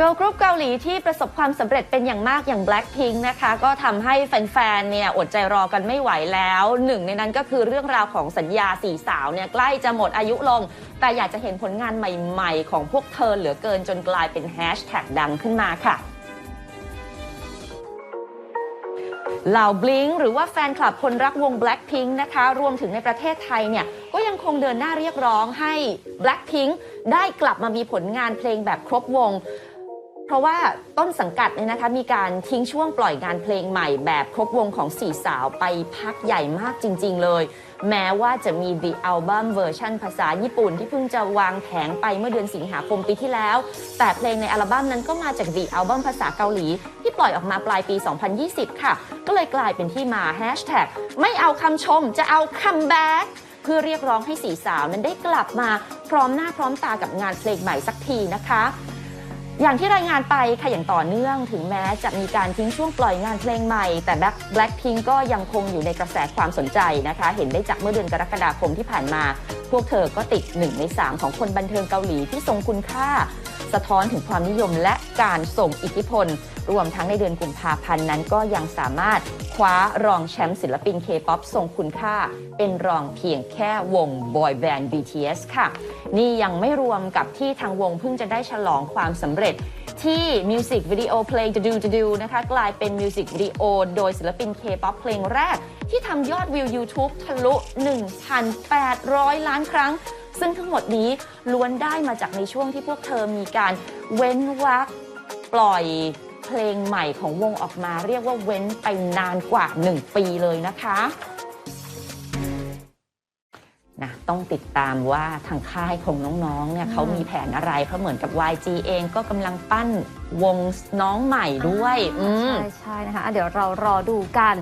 เกิร์ลกรุ๊ปเกาหลีที่ประสบความสำเร็จเป็นอย่างมากอย่าง Blackpink นะคะ ก็ทำให้แฟนๆ เนี่ยอดใจรอกันไม่ไหวแล้ว หนึ่งในนั้นก็คือเรื่องราวของสัญญาสี่สาวเนี่ยใกล้จะหมดอายุลง แต่อยากจะเห็นผลงานใหม่ๆ ของพวกเธอเหลือเกินจนกลายเป็นแฮชแท็กดังขึ้นมาค่ะเหล่าบลิงหรือว่าแฟนคลับคนรักวง Blackpink นะคะ รวมถึงในประเทศไทยเนี่ย ก็ยังคงเดินหน้าเรียกร้องให้ Blackpink ได้กลับมามีผลงานเพลงแบบครบวง เพราะว่าต้นสังกัดเนี่ยนะคะมีการทิ้งช่วงปล่อยงานเพลงใหม่แบบครบวงของสี่สาวไปพักใหญ่มากจริง ๆ เลย แม้ว่าจะมี The Album เวอร์ชันภาษาญี่ปุ่นที่เพิ่งจะวางแผงไปเมื่อเดือนสิงหาคมปีที่แล้ว แต่เพลงในอัลบั้มนั้นก็มาจาก The Album ภาษาเกาหลี ที่ปล่อยออกมาปลายปี 2020 ค่ะ ก็เลยกลายเป็นที่มาแฮชแท็กไม่เอาคำชมจะเอาคัมแบ็กเพื่อเรียกร้องให้สี่สาวนั้นได้กลับมาพร้อมหน้าพร้อมตากับงานเพลงใหม่สักทีนะคะ อย่างที่รายงานไปค่ะอย่างต่อเนื่องถึงแม้จะมีการทิ้งช่วงปล่อยงานเพลงใหม่ แต่ Black Blackpink ก็ยังคงอยู่ในกระแสความสนใจนะคะ เห็นได้จากเมื่อเดือนกรกฎาคมที่ผ่านมา พวกเธอก็ติดหนึ่งใน 3 ของคนบันเทิงเกาหลีที่ทรงคุณค่า สะท้อนถึงความนิยมและการส่งอิทธิพล รวมทั้งในเดือนกุมภาพันธ์นั้นก็ยังสามารถคว้ารองแชมป์ศิลปินเคป๊อปทรงคุณค่า เป็นรองเพียงแค่วงบอยแบนด์ BTS ค่ะ นี่ยังไม่รวมกับที่ทางวงเพิ่งจะได้ฉลองความสำเร็จที่มิวสิกวิดีโอเพลง To Do To Do นะคะ กลายเป็นมิวสิกวิดีโอโดยศิลปิน K-POP เพลงแรก ที่ทำยอดวิว YouTube ทะลุ 1,800 ล้านครั้ง ซึ่งทั้งหมดนี้ล้วนได้มาจากในช่วงที่พวกเธอมีการเว้นวรรคปล่อย เพลงใหม่ของวงออกมาเรียกว่าเว้นไปนานกว่า 1 ปีเลยนะคะนะต้องติดตามว่าทางค่ายของน้องๆเนี่ยเขามีแผนอะไร เพราะเหมือนกับ YG เองก็กำลังปั้นวงน้องใหม่ด้วยอืมใช่ใช่นะคะอะเดี๋ยวเรารอดูกัน